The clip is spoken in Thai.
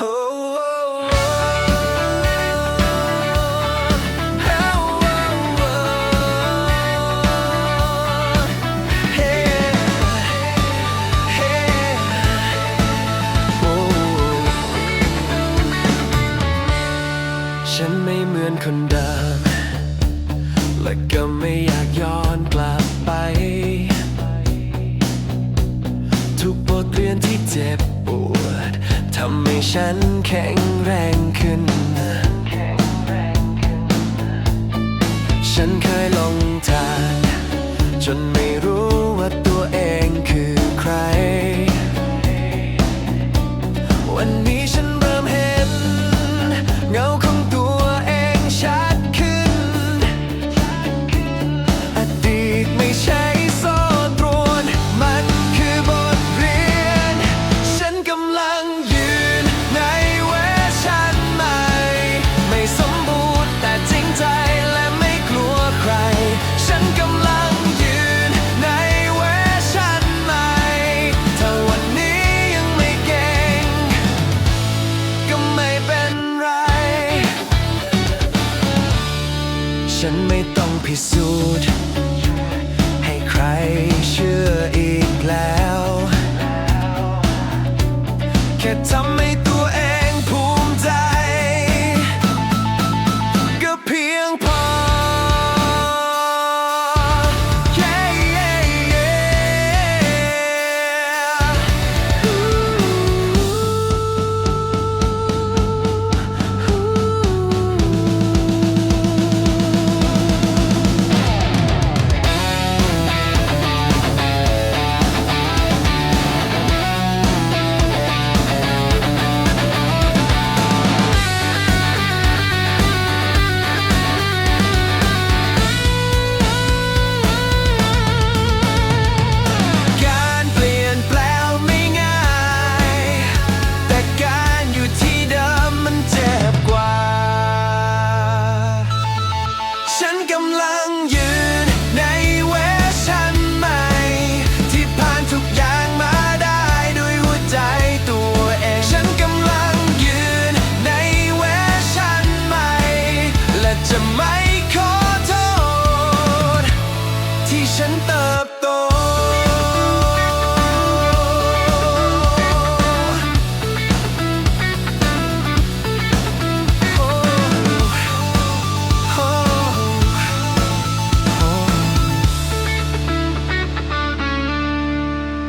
ฉันไม่เหมือนคนเดิม และก็ไม่อยากย้อนกลับไป ทุกบทเรียนที่เจ็บปวด ทำให้ฉันแข็งแรงขึ้น ฉันเคยหลงทางจนไม่รู้ว่าตัวเองคือใคร วันนี้ฉัน พิสูจน์ ให้ใครเชื่ออีกแล้ว แค่ทำ